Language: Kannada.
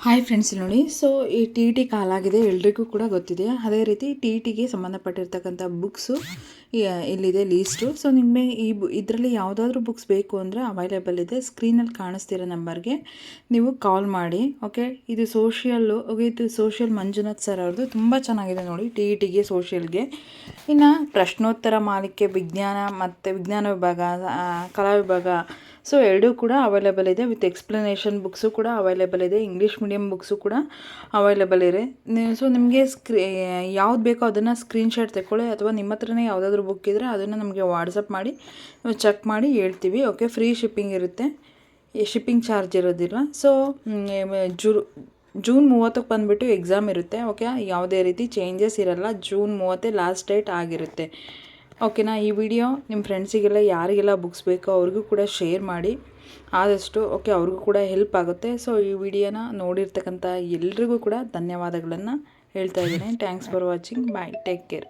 ಹಾಯ್ ಫ್ರೆಂಡ್ಸ್ ನೋಡಿ. ಸೊ ಈ ಟಿ ಟಿ ಕಾಲಾಗಿದೆ ಎಲ್ರಿಗೂ ಕೂಡ ಗೊತ್ತಿದೆ ಅದೇ ರೀತಿ ಟಿ ಟಿಗೆ ಸಂಬಂಧಪಟ್ಟಿರ್ತಕ್ಕಂಥ ಬುಕ್ಸು ಇಲ್ಲಿದೆ ಲೀಸ್ಟು ಸೊ ನಿಮಗೆ ಈ ಬು, ಇದರಲ್ಲಿ ಯಾವುದಾದ್ರೂ ಬುಕ್ಸ್ ಬೇಕು ಅಂದರೆ ಅವೈಲೇಬಲ್ ಇದೆ. ಸ್ಕ್ರೀನಲ್ಲಿ ಕಾಣಿಸ್ತಿರೋ ನಂಬರ್ಗೆ ನೀವು ಕಾಲ್ ಮಾಡಿ ಓಕೆ ಇದು ಸೋಷಿಯಲ್ಲು ಇದು ಸೋಷಿಯಲ್ ಮಂಜುನಾಥ್ ಸರ್ ಅವ್ರದ್ದು ತುಂಬ ಚೆನ್ನಾಗಿದೆ ನೋಡಿ ಟಿ ಇ ಟಿಗೆ ಸೋಷಿಯಲ್ಗೆ ಇನ್ನು ಪ್ರಶ್ನೋತ್ತರ ಮಾಲಿಕೆ, ವಿಜ್ಞಾನ ಮತ್ತು ವಿಜ್ಞಾನ ವಿಭಾಗ ಕಲಾ ವಿಭಾಗ ಸೊ ಎರಡೂ ಕೂಡ ಅವೈಲೇಬಲ್ ಇದೆ ವಿತ್ ಎಕ್ಸ್ಪ್ಲನೇಷನ್ ಬುಕ್ಸು ಕೂಡ ಅವೈಲೇಬಲ್ ಇದೆ ಇಂಗ್ಲೀಷ್ ಮೀಡಿಯಮ್ ಬುಕ್ಸು ಕೂಡ ಅವೈಲೇಬಲ್ ಇದೆ. ಸೊ ನಿಮಗೆ ಸ್ಕ್ರೀ ಯಾವ್ದು ಬೇಕೋ ಅದನ್ನು ಸ್ಕ್ರೀನ್ಶಾಟ್ ತೆಕ್ಕೊಳ್ಳಿ ಅಥವಾ ನಿಮ್ಮ ಹತ್ರನೇ ಯಾವುದಾದ್ರೂ ಬುಕ್ ಇದ್ದರೆ ಅದನ್ನು ನಮಗೆ ವಾಟ್ಸಪ್ ಮಾಡಿ ಚೆಕ್ ಮಾಡಿ ಹೇಳ್ತೀವಿ ಓಕೆ ಫ್ರೀ ಶಿಪ್ಪಿಂಗ್ ಇರುತ್ತೆ. ಶಿಪ್ಪಿಂಗ್ ಚಾರ್ಜ್ ಇರೋದಿಲ್ಲ. ಸೊ ಜು ಜೂನ್ ಮೂವತ್ತಕ್ಕೆ ಬಂದುಬಿಟ್ಟು ಎಕ್ಸಾಮ್ ಇರುತ್ತೆ ಓಕೆ ಯಾವುದೇ ರೀತಿ ಚೇಂಜಸ್ ಇರಲ್ಲ ಜೂನ್ ಮೂವತ್ತೇ ಲಾಸ್ಟ್ ಡೇಟ್ ಆಗಿರುತ್ತೆ. ಓಕೆನಾ ಈ ವಿಡಿಯೋ ನಿಮ್ಮ ಫ್ರೆಂಡ್ಸಿಗೆಲ್ಲ ಯಾರಿಗೆಲ್ಲ ಬುಕ್ಸ್ ಬೇಕೋ ಅವ್ರಿಗೂ ಕೂಡ ಶೇರ್ ಮಾಡಿ. ಆದಷ್ಟು ಓಕೆ ಅವ್ರಿಗೂ ಕೂಡ ಹೆಲ್ಪ್ ಆಗುತ್ತೆ. ಸೊ ಈ ವಿಡಿಯೋನ ನೋಡಿರ್ತಕ್ಕಂಥ ಎಲ್ರಿಗೂ ಕೂಡ ಧನ್ಯವಾದಗಳನ್ನು ಹೇಳ್ತಾ ಇದ್ದೀನಿ. Thanks for watching bye take care